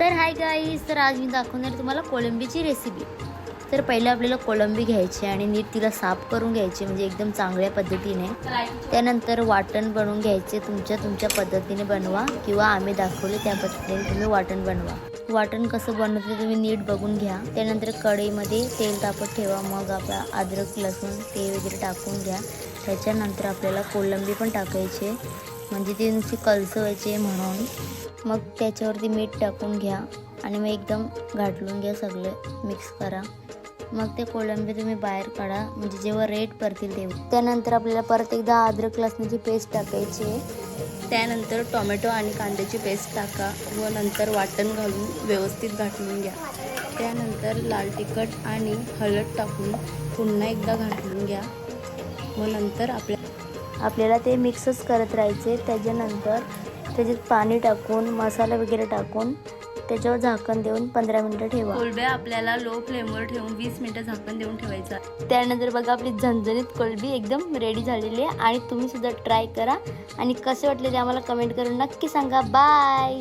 तर hi guys तर आज मी दाखवणार तुम्हाला कोळंबीची रेसिपी तर पहिले आपल्याला कोळंबी घ्यायची आणि नीट तिला साफ करून घ्यायची म्हणजे एकदम चांगल्या पद्धतीने. त्यानंतर वाटण बनवून घ्यायचे तुमच्या तुमच्या पद्धतीने बनवा किंवा आम्ही दाखवले त्या पद्धतीने तुम्ही वाटण बनवा. वाटण कसं बनवते तुम्ही नीट बघून घ्या. त्यानंतर कढईमध्ये तेल तापत ठेवा मग आपला अद्रक लसूण ते वगैरे टाकून घ्या. त्याच्यानंतर आपल्याला कोलंबी पण टाकायची म्हणजे ती नुसती कलसवायची म्हणून. मग त्याच्यावरती मीठ टाकून घ्या आणि मग एकदम घाटलून घ्या सगळे मिक्स करा. मग ते कोळंबी तुम्ही बाहेर काढा म्हणजे जेव्हा रेट पडतील तेव्हा. त्यानंतर आपल्याला परत एकदा अद्रक लसणाची पेस्ट टाकायची आहे. त्यानंतर टोमॅटो आणि कांद्याची पेस्ट टाका व नंतर वाटण घालून व्यवस्थित घाटलून घ्या. त्यानंतर लाल तिखट आणि हळद टाकून पुन्हा एकदा घाटलून घ्या. व नंतर आपल्या आपल्याला ते मिक्सच करत राहायचे. त्याच्यानंतर त्याच्यात पाणी टाकून मसाला वगैरे टाकून त्याच्यावर झाकण देऊन पंधरा मिनटं ठेवा. कोलब्या आपल्याला लो फ्लेमवर ठेवून वीस मिनटं झाकण देऊन ठेवायचा. त्यानंतर बघा आपली झणझणीत कोलबी एकदम रेडी झालेली आहे आणि तुम्ही सुद्धा ट्राय करा. आणि कसे वाटले ते आम्हाला कमेंट करून नक्की सांगा. बाय